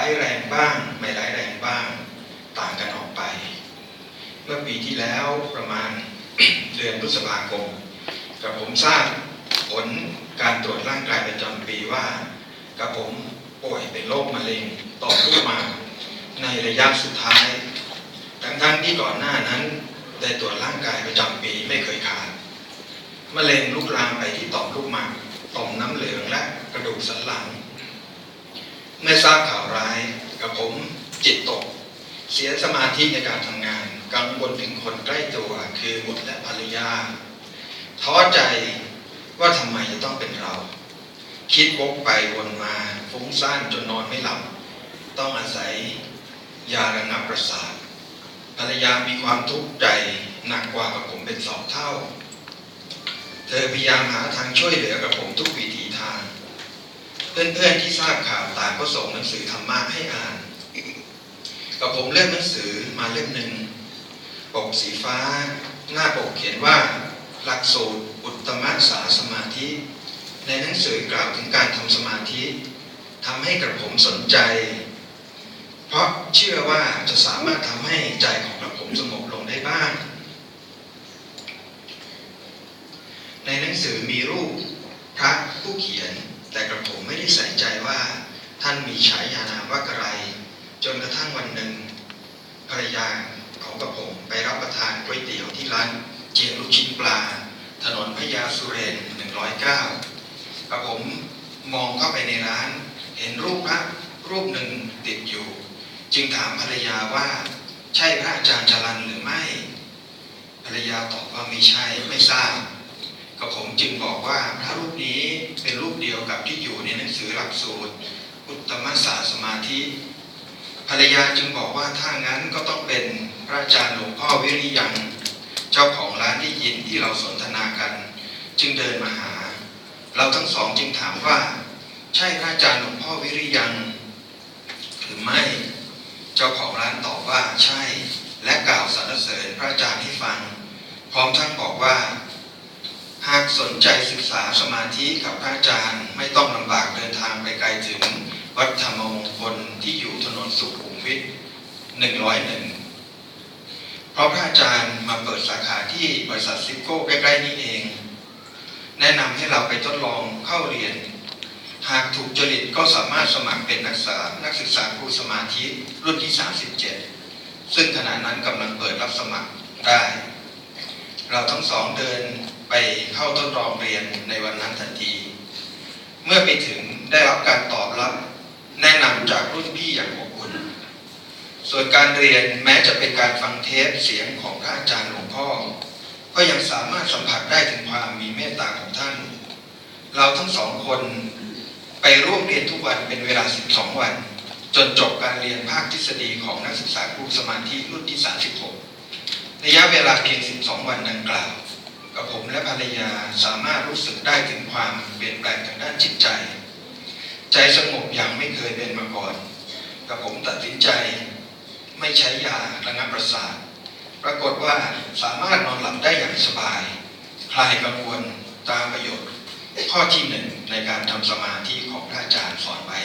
ายแรงบ้าง ไม่ร้ายแรงบ้าง ต่างกันออกไป เมื่อปีที่แล้วประมาณเดือนพฤษภาคมกับผมทราบผลการตรวจร่างกายประจำปีว่ากับผมป่วยเป็นโรคมะเร็งต่อมลูกหมากในระยะสุดท้ายทั้งๆที่ก่อนหน้านั้นได้ตรวจร่างกายประจำปีไม่เคยขาดมะเร็งลุกลามไปที่ต่อมลูกหมากต่อมน้ำเหลืองและกระดูกสันหลัง เมื่อทราบข่าวร้ายกับผมจิตตก เสียสมาธิในการทำงาน กังวลถึงคนใกล้ตัวคือบุตรและภรรยาท้อใจว่าทำไมจะต้องเป็นเรา คิดวกไปวนมาฟุ้งซ่านจนนอนไม่หลับ ต้องอาศัยยาระงับประสาทภรรยามีความทุกข์ใจหนักกว่ากับผมเป็นสองเท่า เธอพยายามหาทางช่วยเหลือกับผมทุกวิถีทาง เพื่อนๆที่ทราบข่าวต่างก็ส่งหนังสือธรรมะให้อ่านกับผมเลือกหนังสือมาเล่มหนึ่งปกสีฟ้า หน้าปกเขียนว่า หลักสูตรอุตตมสาสมาธิ ในหนังสือกล่าวถึงการทำสมาธิทำให้กระผมสนใจ เพราะเชื่อว่าจะสามารถทำให้ใจของกระผมสงบลงได้บ้าง ในหนังสือมีรูปพระผู้เขียน แต่กระผมไม่ได้ใส่ใจว่าท่านมีฉายานามว่าอะไร จนกระทั่งวันหนึ่ง ภรรยาของกระผมไปรับประทานก๋วยเตี๋ยวที่ร้านเจียงลูกชิ้นปลา ถนนพญาสุเรน 109กระผมมองเข้าไปในร้าน เห็นรูปพระรูปหนึ่งติดอยู่ จึงถามภรรยาว่า ใช่พระอาจารย์จรันหรือไม่ ภรรยาตอบว่าไม่ใช่ไม่ทราบ กระผมจึงบอกว่าพระรูปนี้เป็นรูปเดียวกับที่อยู่ในหนังสือหลักสูตร อุตตมสาสมาธิภรรยาจึงบอกว่าถ้างั้นก็ต้องเป็นพระอาจารย์หลวงพ่อวิริยัง เจ้าของร้านได้ยินที่เราสนทนากัน จึงเดินมาหา เราทั้งสองจึงถามว่า ใช่พระอาจารย์หลวงพ่อวิริยัง หรือไม่ เจ้าของร้านตอบว่าใช่ และกล่าวสรรเสริญพระอาจารย์ให้ฟัง พร้อมทั้งบอกว่า หาก สนใจศึกษาสมาธิกับพระอาจารย์ ไม่ต้องลำบากเดินทางไปไกลถึง วัดธรรมมงคลที่อยู่ถนนสุขุมวิทหนึ่งร้อยหนึ่งเพราะพระอาจารย์มาเปิดสาขาที่บริษัทซิโก้ใกล้ๆนี้เอง แนะนำให้เราไปทดลองเข้าเรียน หากถูกจริตก็สามารถสมัครเป็นนักศึกษานักศึกษาครูสมาธิรุ่นที่ 37 ซึ่งขณะนั้นกำลังเปิดรับสมัครได้ เราทั้งสองเดิน ไปเข้าทดลองเรียนในวันนั้นทันที เมื่อไปถึงได้รับการตอบรับแนะนำจากรุ่นพี่อย่างอบอุ่น ส่วนการเรียนแม้จะเป็นการฟังเทปเสียงของพระอาจารย์หลวงพ่อ ก็ยังสามารถสัมผัสได้ถึงความมีเมตตาของท่าน เราทั้งสองคนไปร่วมเรียนทุกวันเป็นเวลา 12 วัน จนจบการเรียนภาคทฤษฎีของนักศึกษาครูสมาธิรุ่นที่ 36 ระยะเวลาเพียง 12 วันดังกล่าว กับผมและภรรยาสามารถรู้สึกได้ถึงความเปลี่ยนแปลงทางด้านจิตใจ ใจสงบอย่างไม่เคยเป็นมาก่อน กับผมตัดสินใจ ไม่ใช้ยาระงับประสาท ปรากฏว่าสามารถนอนหลับได้อย่างสบาย คลายกังวลตามประโยชน์ ข้อที่หนึ่งในการทำสมาธิของพระอาจารย์สอนไว้